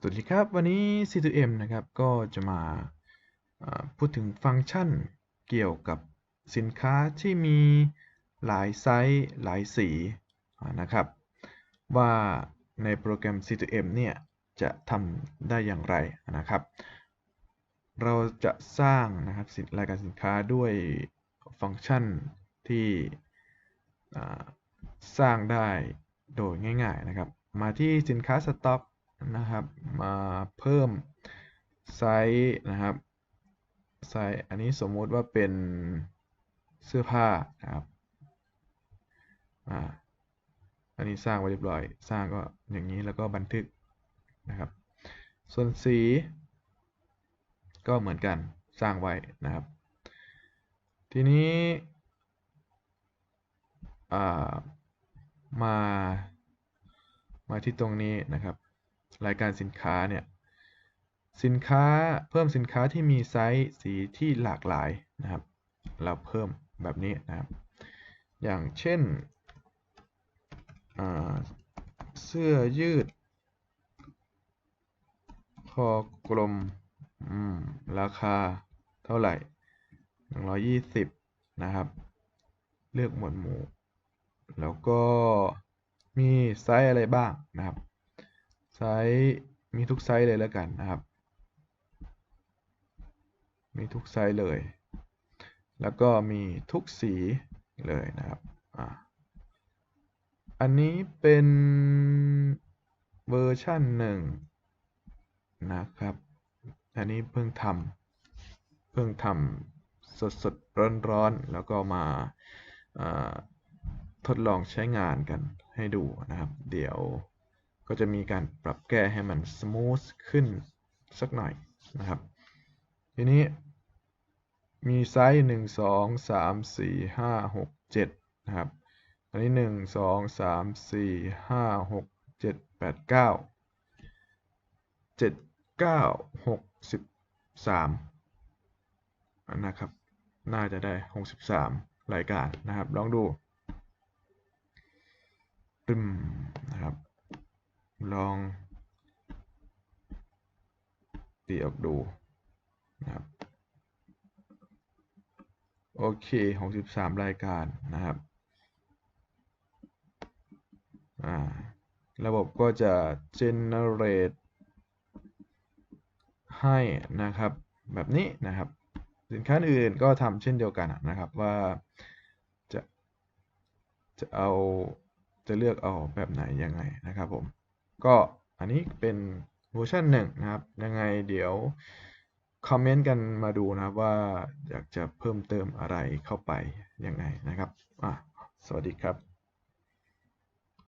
สวัสดีครับ วันนี้ C2M นะครับ ก็จะมาพูดถึงฟังก์ชันเกี่ยวกับสินค้าที่มีหลายไซส์หลายสีนะครับ ว่าในโปรแกรม C2M เนี่ย จะทำได้อย่างไรนะครับ เราจะสร้างนะครับรายการสินค้าด้วยฟังก์ชันที่สร้างได้โดยง่าย ๆนะครับ มาที่สินค้าสต็อก นะครับ มาเพิ่มไซส์นะครับไซส์อันนี้สมมุติว่าเป็นเสื้อผ้านะครับอ่าอันนี้สร้างไว้เรียบร้อย สร้างก็อย่างนี้แล้วก็บันทึกนะครับ ส่วนสี ก็เหมือนกันสร้างไว้นะครับ ทีนี้มามาที่ตรงนี้นะครับ รายการสินค้าเนี่ยสินค้าเพิ่มสินค้าที่มีไซส์สีที่หลากหลายนะครับ เราเพิ่มแบบนี้นะครับ อย่างเช่นเสื้อยืด คอกลมราคาเท่าไหร่ 120 นะครับ เลือกหมวดหมู่ แล้วก็มีไซส์อะไรบ้างนะครับ ไซส์มีทุกไซส์เลยแล้วกันนะครับ มีทุกไซส์เลย แล้วก็มีทุกสีเลยนะครับออันนี้เป็นเวอร์ชันหนึ่งนะครับ อันนี้เพิ่งทำเพิ่งทำสดสดร้อนร้อนแล้วก็มาทดลองใช้งานกันให้ดูนะครับ เดี๋ยว ก็จะมีการปรับแก้ให้มันสมูทขึ้นสักหน่อยนะครับ ทีนี้มีไซส์1 2 3 4 5 6 7นะครับ อันนี้ 1 2 3 4 5 6 7 8 9 7 9 6 3นะครับ น่าจะได้ 63 รายการนะครับ ลองดูตึม ลองตีออกดูนะครับโอเค63รายการนะครับระบบก็จะ generate ให้นะครับแบบนี้นะครับ สินค้าอื่นก็ทำเช่นเดียวกันนะครับว่าจะจะเอาจะเลือกเอาแบบไหนยังไงนะครับผม ก็อันนี้เป็นเวอร์ชันหนึ่งนะครับ ยังไงเดี๋ยวคอมเมนต์กันมาดูนะครับว่าอยากจะเพิ่มเติมอะไรเข้าไปยังไงนะครับ สวัสดีครับ